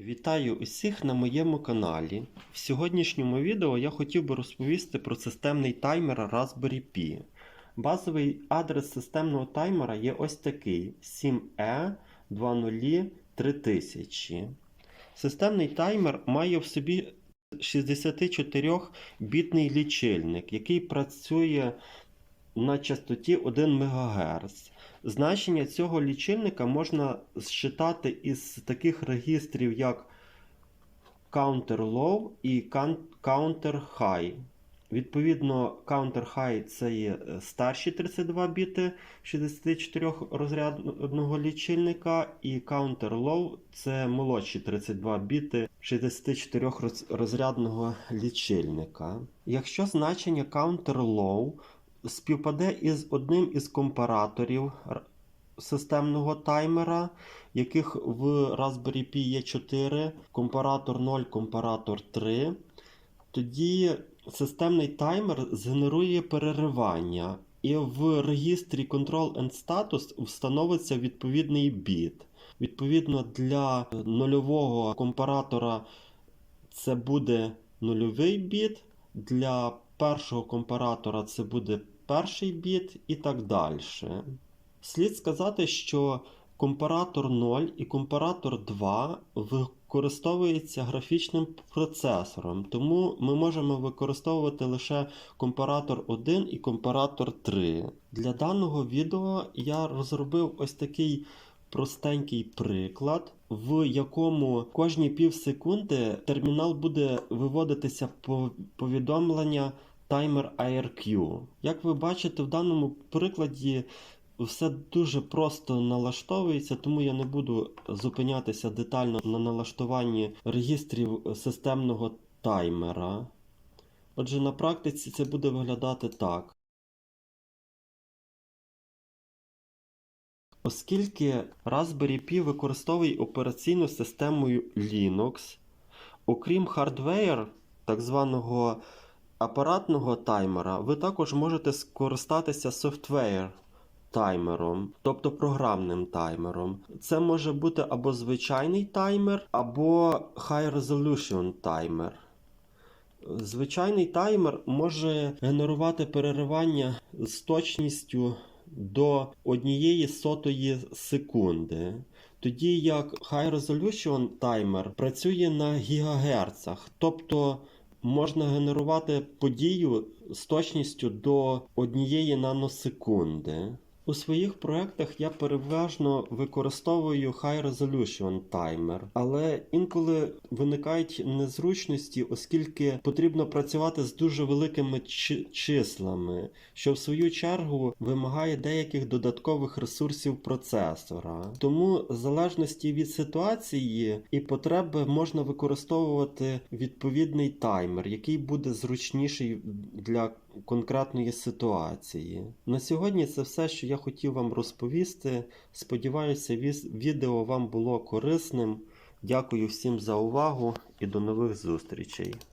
Вітаю усіх на моєму каналі. В сьогоднішньому відео я хотів би розповісти про системний таймер Raspberry Pi. Базовий адрес системного таймера є ось такий: E 7E203000. Системний таймер має в собі 64-бітний лічильник, який працює на частоті 1 МГц. Значення цього лічильника можна зчитати із таких регістрів, як Counter Low і Counter High. Відповідно, Counter High це є е, старші 32 біти 64 розрядного лічильника, і Counter Low це молодші 32 біти 64 розрядного лічильника. Якщо значення Counter Low співпаде із одним із компараторів системного таймера, яких в Raspberry Pi є 4, компаратор 0, компаратор 3, тоді системний таймер згенерує переривання, і в регістрі Control and Status встановиться відповідний біт. Відповідно, для нульового компаратора це буде нульовий біт, для першого компаратора це буде перший біт і так далі. Слід сказати, що компаратор 0 і компаратор 2 використовуються графічним процесором, тому ми можемо використовувати лише компаратор 1 і компаратор 3. Для даного відео я розробив ось такий простенький приклад, в якому кожні пів секунди термінал буде виводитися по- повідомлення таймер IRQ. Як ви бачите, в даному прикладі все дуже просто налаштовується, тому я не буду зупинятися детально на налаштуванні регістрів системного таймера. Отже, на практиці це буде виглядати так. Оскільки Raspberry Pi використовує операційну систему Linux, окрім хардвеєр, так званого апаратного таймера, ви також можете скористатися софтвеєр таймером, тобто програмним таймером. Це може бути або звичайний таймер, або High Resolution таймер. Звичайний таймер може генерувати переривання з точністю до однієї сотої секунди. Тоді як High Resolution таймер працює на гігагерцах, тобто можна генерувати подію з точністю до однієї наносекунди. У своїх проектах я переважно використовую High Resolution таймер, але інколи виникають незручності, оскільки потрібно працювати з дуже великими числами, що в свою чергу вимагає деяких додаткових ресурсів процесора. Тому, в залежності від ситуації і потреби, можна використовувати відповідний таймер, який буде зручніший для конкретної ситуації. На сьогодні це все, що я хотів вам розповісти. Сподіваюся, відео вам було корисним. Дякую всім за увагу і до нових зустрічей.